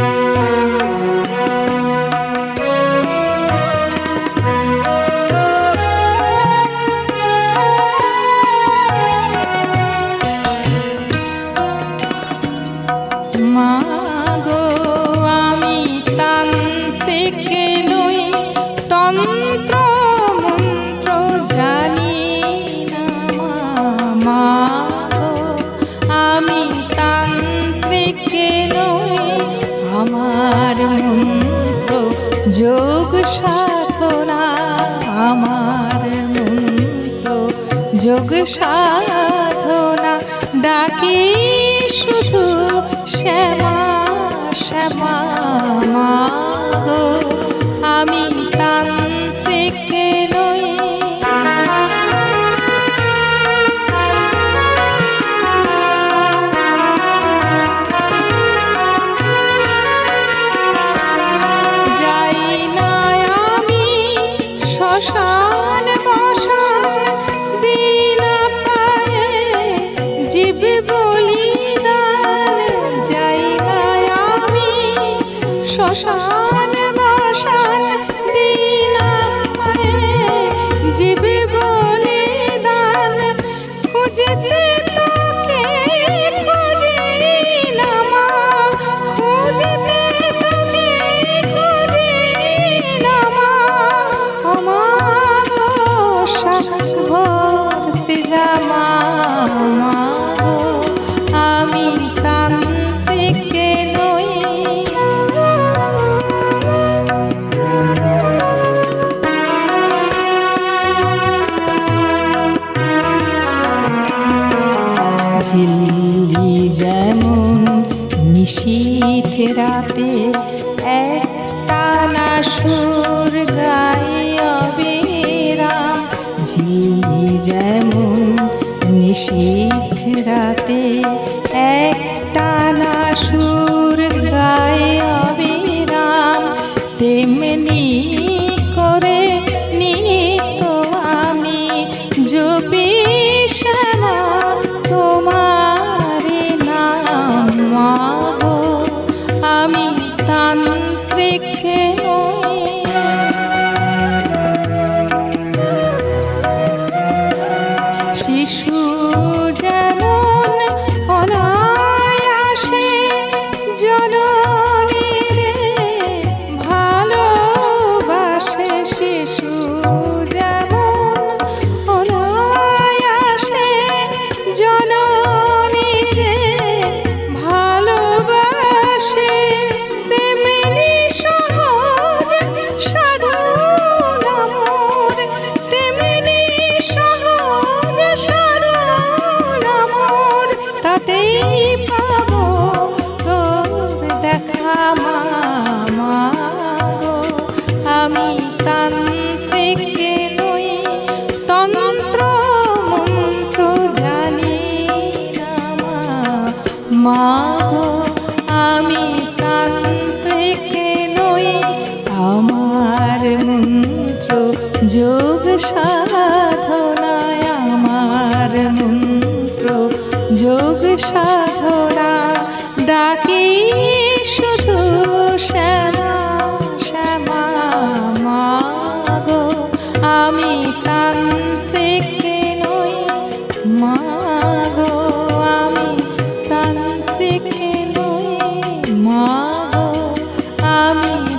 মাগো যোগ সাধনা আমার মন্ত্র। যোগ সাধনা ডাকি শুধু শ্যামা শ্যামা। শ্মশান মশান দিন জীব বলিদান খুঁজতে তোকে খুঁজি না মা খুঁজতে ভর্তি জামা ঝিল্লি যেমন নিশীথ রাতে এক টানা সুর গাই অবিরাম। ঝিল্লি যেমন নিশীথ রাতে এক টানা সুর গাই অবিরাম। তেমনি শিশু যেমন সাধনা, ডাকি শুধু শ্যামা শ্যামা মাগো আমি তান্ত্রিক নই মাগো আমি তান্ত্রিক নই মাগো আমি